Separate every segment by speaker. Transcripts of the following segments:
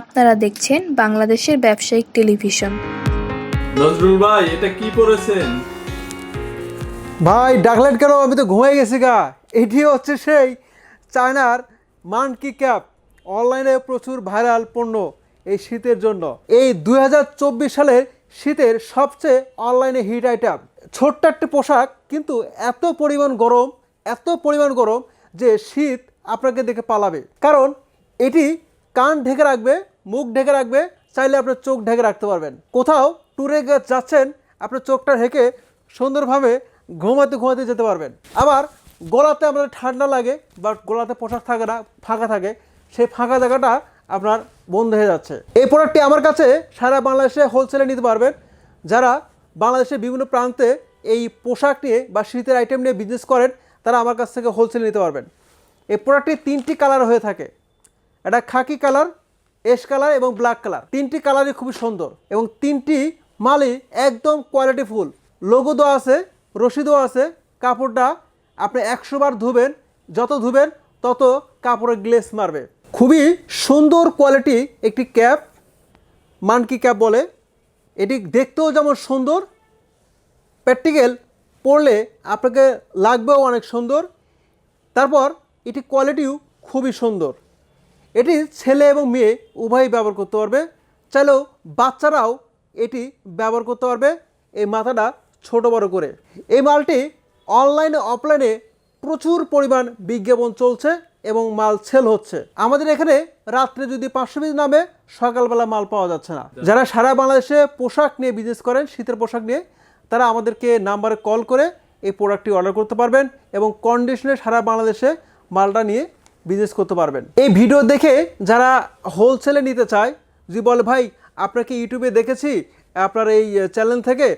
Speaker 1: আপনারা দেখছেন বাংলাদেশের ব্যবসায়িক টেলিভিশন।
Speaker 2: নজরুল ভাই এটা কি পড়েছেন?
Speaker 3: ভাই ডাকলেন কেন? আমি তো ঘুমাই গেছি গা। এটি হচ্ছে সেই চায়নার মানকি ক্যাপ অনলাইনে প্রচুর ভাইরাল পণ্য এই শীতের জন্য। এই দুই হাজার চব্বিশ সালের শীতের সবচেয়ে অনলাইনে হিট আইটেম। ছোট্ট একটি পোশাক কিন্তু এত পরিমাণ গরম এত পরিমাণ গরম যে শীত আপনাকে দেখে পালাবে। কারণ এটি কান ঢেকে রাখবে, মুখ ঢেকে রাখবে, চাইলে আপনার চোখ ঢেকে রাখতে পারবেন। কোথাও ট্যুরে যাচ্ছেন, আপনার চোখটা ঢেকে সুন্দরভাবে ঘুমাতে ঘুমাতে যেতে পারবেন। আবার গলাতে আপনার ঠান্ডা লাগে, বা গলাতে পোশাক থাকে না, ফাঁকা থাকে, সেই ফাঁকা জায়গাটা আপনার বন্ধ হয়ে যাচ্ছে। এই প্রোডাক্টটি আমার কাছে সারা বাংলাদেশে হোলসেলে নিতে পারবেন। যারা বাংলাদেশের বিভিন্ন প্রান্তে এই পোশাক নিয়ে বা শীতের আইটেম নিয়ে বিজনেস করেন, তারা আমার কাছ থেকে হোলসেলে নিতে পারবেন। এই প্রোডাক্টটি তিনটি কালার হয়ে থাকে। এটা খাকি কালার এস কালার এবং ব্ল্যাক কালার। তিনটি কালারই খুবই সুন্দর এবং তিনটি মালই একদম কোয়ালিটি ফুল লোগো দেওয়া আছে, রশি দেওয়া আছে, কাপড়টা আপনি একশো বার ধুবেন, যত ধুবেন তত কাপড়ে গ্লেস মারবে। খুবই সুন্দর কোয়ালিটি একটি ক্যাপ মানকি ক্যাপ বলে। এটি দেখতেও যেমন সুন্দর প্র্যাকটিক্যাল পরলে আপনাকে লাগবেও অনেক সুন্দর। তারপর এটি কোয়ালিটিও খুবই সুন্দর। এটি ছেলে এবং মেয়ে উভয়ই ব্যবহার করতে পারবে। চাইলেও বাচ্চারাও এটি ব্যবহার করতে পারবে এই মাথাটা ছোট বড় করে। এই মালটি অনলাইনে, অফলাইনে প্রচুর পরিমাণ বিজ্ঞাপন চলছে এবং মাল সেল হচ্ছে। আমাদের এখানে রাত্রে যদি পাঁচশো পিস নামে, সকালবেলা মাল পাওয়া যাচ্ছে না। যারা সারা বাংলাদেশে পোশাক নিয়ে বিজনেস করেন, শীতের পোশাক নিয়ে, তারা আমাদেরকে নাম্বারে কল করে এই প্রোডাক্টটি অর্ডার করতে পারবেন এবং কন্ডিশনে সারা বাংলাদেশে মালটা নিয়ে বিজনেস করতে পারবেন। এই ভিডিও দেখে যারা হোলসেলে নিতে চায়, যদি বলে, ভাই, আপনাকে ইউটিউবে দেখেছি, আপনার এই চ্যানেল থেকে,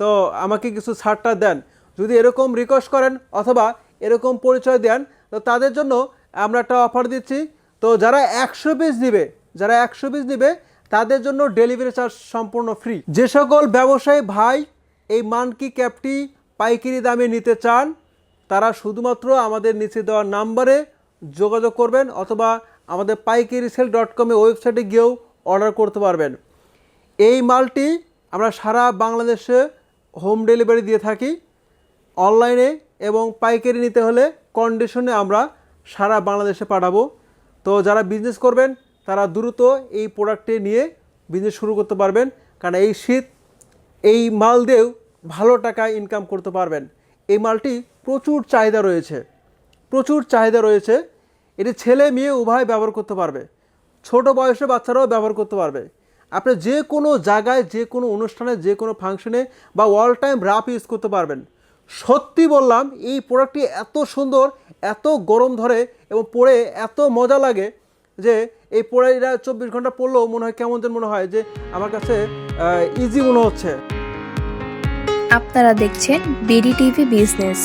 Speaker 3: তো আমাকে কিছু ছাড়টা দেন। যদি এরকম রিকোয়েস্ট করেন অথবা এরকম পরিচয় দেন, তো তাদের জন্য আমরা একটা অফার দিচ্ছি। তো যারা একশো পিস দিবে যারা একশো পিস দিবে তাদের জন্য ডেলিভারি চার্জ সম্পূর্ণ ফ্রি যে সকল ব্যবসায়ী ভাই এই মানকি ক্যাপটি পাইকারি দামে নিতে চান, তারা শুধুমাত্র আমাদের নিচে দেওয়া নাম্বারে যোগাযোগ করবেন অথবা আমাদের পাইকারি সেল ডট কমে ওয়েবসাইটে গিয়েও অর্ডার করতে পারবেন। এই মালটি আমরা সারা বাংলাদেশে হোম ডেলিভারি দিয়ে থাকি। অনলাইনে এবং পাইকারি নিতে হলে কন্ডিশনে আমরা সারা বাংলাদেশে পাঠাবো। তো যারা বিজনেস করবেন, তারা দ্রুত এই প্রোডাক্টটি নিয়ে বিজনেস শুরু করতে পারবেন। কারণ এই শীত, এই মাল দিয়েও ভালো টাকা ইনকাম করতে পারবেন। এই মালটি প্রচুর চাহিদা রয়েছে। প্রচুর চাহিদা রয়েছে। এটি ছেলে মেয়ে উভয় ব্যবহার করতে পারবে। ছোট বয়সে বাচ্চারাও ব্যবহার করতে পারবে। আপনি যে কোনো জায়গায়, যে কোনো অনুষ্ঠানে, যে কোনো ফাংশনে বা অল টাইম রাফ ইউজ করতে পারবেন। সত্যি বললাম, এই প্রোডাক্টটি এত সুন্দর, এত গরম ধরে এবং পরে এত মজা লাগে যে এই এরা চব্বিশ ঘণ্টা পড়লেও মনে হয় কেমন যেন মনে হয় যে আমার কাছে ইজি মনে হচ্ছে।
Speaker 1: আপনারা দেখছেন বিডি টিভি বিজনেস